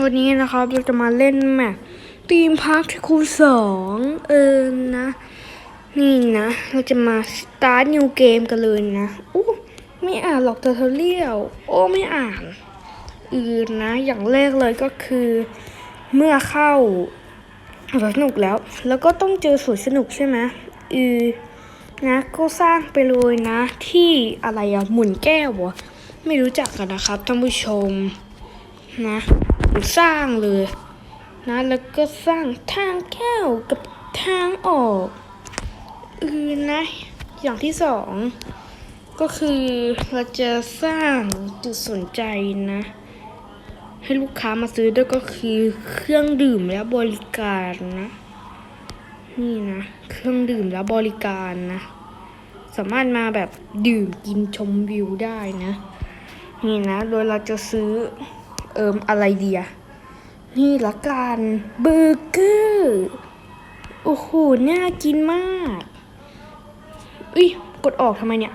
วันนี้นะครับเราจะมาเล่นแมปทีมพาร์คที่คูณสองเออนะ นี่นะ เราจะมาสตาร์ทนิวเกมกันเลยนะอู้ไม่อ่านหรอกเทอร์เรียลโอ้ไม่อ่านอื่นนะ อย่างแรกเลยก็คือเมื่อเข้าสวนสนุกแล้ว แล้วก็ต้องเจอสวนสนุกใช่ไหมเออนะก็สร้างไปเลยนะ ที่อะไรอะหมุนแก้วเหรอไม่รู้จักกันนะครับท่านผู้ชมนะ สร้างเลยนะแล้วก็สร้างทางเข้ากับทางออกเออนะ อย่างที่สองก็คือเราจะสร้างจุดสนใจนะ ให้ลูกค้ามาซื้อด้วยก็คือเครื่องดื่มและบริการนะ นี่นะ เครื่องดื่มและบริการนะ สามารถมาแบบดื่มกินชมวิวได้นะ นี่นะ โดยเราจะซื้อ เอิมอะไรเดีย นี่ละกันเบอร์เกอร์โอ้โหน่ากินมากอุ้ยกดออกทำไมเนี่ย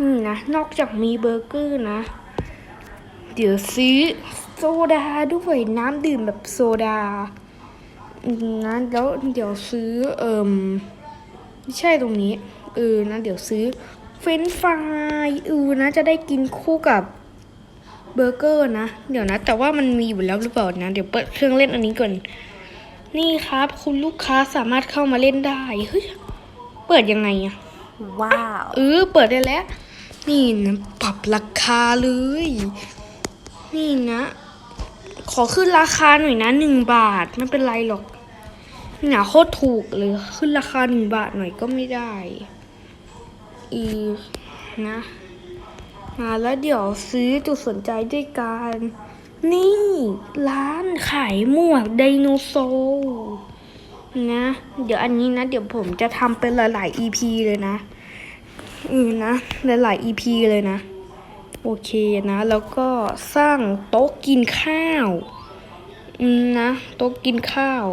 นี่นะนอกจากมีเบอร์เกอร์นะ เดี๋ยวซื้อโซดาด้วยน้ำดื่มแบบโซดานะแล้วเดี๋ยวซื้อเอิมไม่ใช่ตรงนี้เออนะเดี๋ยวซื้อเฟรนฟรายเออนะจะได้กินคู่กับ เบอร์เกอร์นะ เดี๋ยวนะ แต่ว่ามันมีอยู่แล้วหรือเปล่านะ เดี๋ยวเปิดเครื่องเล่นอันนี้ก่อน นี่ครับ คุณลูกค้าสามารถเข้ามาเล่นได้ เฮ้ย เปิดยังไงอะว้าวเออเปิดได้แล้ว นี่นะ ปรับราคาเลย นี่นะ ขอขึ้นราคาหน่อยนะหนึ่งบาทไม่เป็นไรหรอกนี่นะโคตรถูกเลย ขึ้นราคาหนึ่งบาทหน่อยก็ไม่ได้ อีนะ มาแล้วเดี๋ยวซื้อจุดสนใจด้วยกัน นี่ ร้านขายหมวกไดโนเสาร์นะ เดี๋ยวอันนี้นะ เดี๋ยวผมจะทำเป็นหลายๆ EP เลยนะอือนะ หลายๆ EP เลยนะ โอเคนะ แล้วก็สร้างโต๊ะกินข้าวอืมนะ โต๊ะกินข้าว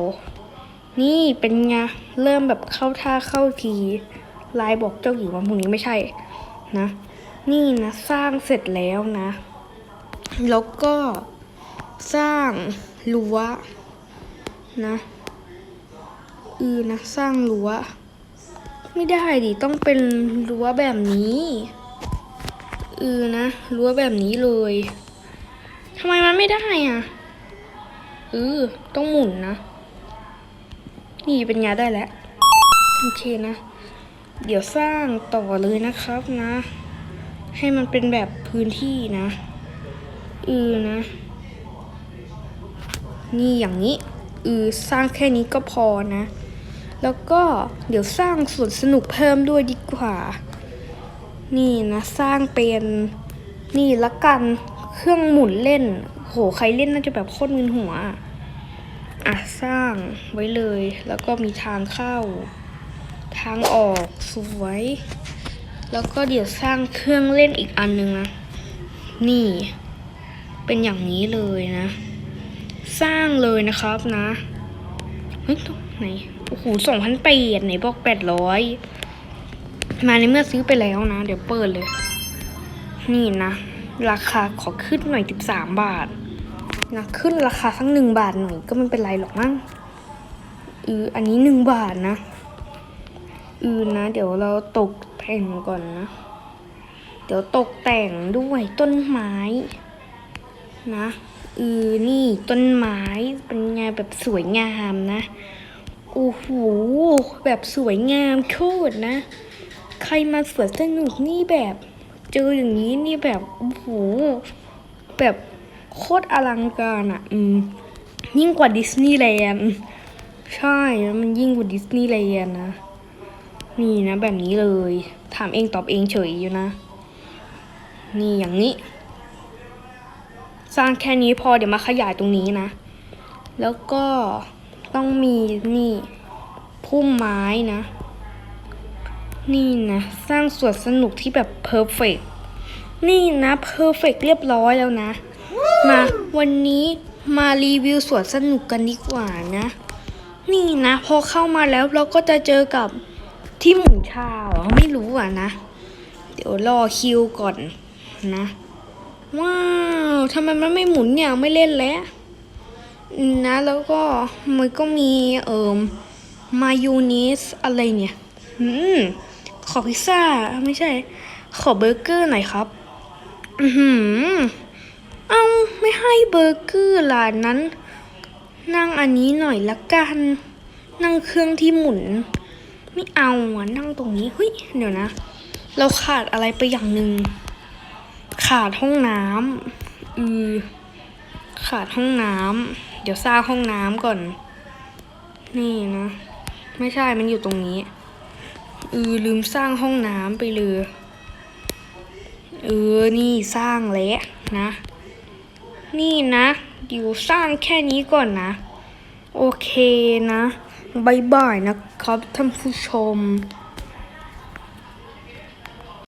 นี่เป็นไง เริ่มแบบเข้าท่าเข้าทีไลน์บอกเจ้าหญิงวันพรุ่งนี้ไม่ใช่ นะ นี่นะสร้างเสร็จแล้วนะ แล้วก็สร้างรั้วนะอือนะสร้างรั้วไม่ได้ดิต้องเป็นรั้วแบบนี้อือนะรั้วแบบนี้เลยทำไมมันไม่ได้อะเออต้องหมุนนะนี่เป็นไงได้แล้วโอเคนะ เดี๋ยวสร้างต่อเลยนะครับนะ ให้มันเป็นแบบพื้นที่นะเออนะ นี่อย่างนี้เออสร้างแค่นี้ก็พอนะ แล้วก็เดี๋ยวสร้างสวนสนุกเพิ่มด้วยดีกว่า นี่นะสร้างเป็นนี่ละกันเครื่องหมุนเล่น โหใครเล่นน่าจะแบบโคตรมึนหัว อะสร้างไว้เลย แล้วก็มีทางเข้า ทางออกสวย แล้วก็เดี๋ยวสร้างเครื่องเล่นอีกอันหนึ่งนะ นี่ เป็นอย่างนี้เลยนะ สร้างเลยนะครับนะเฮ้ยตรงไหนโอ้โหสองพันแปดไหนบอกแปดร้อยมาในเมื่อซื้อไปแล้วนะ เดี๋ยวเปิดเลย นี่นะ ราคาขอขึ้นหน่อยสิบสามบาทนะขึ้นราคาสักหนึ่งบาทหน่อยก็ไม่เป็นไรหรอกมั้งเอออันนี้หนึ่งบาทนะ อือนะ เดี๋ยวเราตกแต่งก่อนนะ เดี๋ยวตกแต่งด้วยต้นไม้ นะเออนี่ต้นไม้เป็นไงแบบสวยงามนะโอ้โหแบบสวยงามโคตรนะ ใครมาสวนสนุกนี่แบบ เจออย่างนี้นี่แบบโอ้โหแบบโคตรอลังการอะ อืม ยิ่งกว่าดิสนีย์แลนด์ใช่ มันยิ่งกว่าดิสนีย์แลนด์นะ นี่นะแบบนี้เลย ถามเองตอบเองเฉยอยู่นะ นี่อย่างนี้ สร้างแค่นี้พอเดี๋ยวมาขยายตรงนี้นะ แล้วก็ต้องมีนี่พุ่มไม้นะ นี่นะ สร้างสวนสนุกที่แบบเพอร์เฟกนี่นะเพอร์เฟกเรียบร้อยแล้วนะ มาวันนี้มารีวิวสวนสนุกกันดีกว่านะ นี่นะ พอเข้ามาแล้วเราก็จะเจอกับ ที่หมุนชาเหรอไม่รู้อะนะ เดี๋ยวรอคิวก่อนนะ ว้าวทำไมมันไม่หมุนเนี่ยไม่เล่นแล้วนะ แล้วก็มันก็มีเอ่อมายองเนสอะไรเนี่ยอืมขอพิซซ่า ไม่ใช่ ขอเบอร์เกอร์หน่อยครับ อือหือเอาไม่ให้เบอร์เกอร์ล่ะนั้น นั่งอันนี้หน่อยละกัน นั่งเครื่องที่หมุน ไม่เอาอะนั่งตรงนี้เฮ้ยเดี๋ยวนะ เราขาดอะไรไปอย่างหนึ่งขาดห้องน้ำอือขาดห้องน้ำเดี๋ยวสร้างห้องน้ำก่อน นี่นะ ไม่ใช่มันอยู่ตรงนี้เออลืมสร้างห้องน้ำไปเลยเออ นี่สร้างแล้วนะ นี่นะเดี๋ยวสร้างแค่นี้ก่อนนะ โอเคนะ บายบายนะครับท่านผู้ชม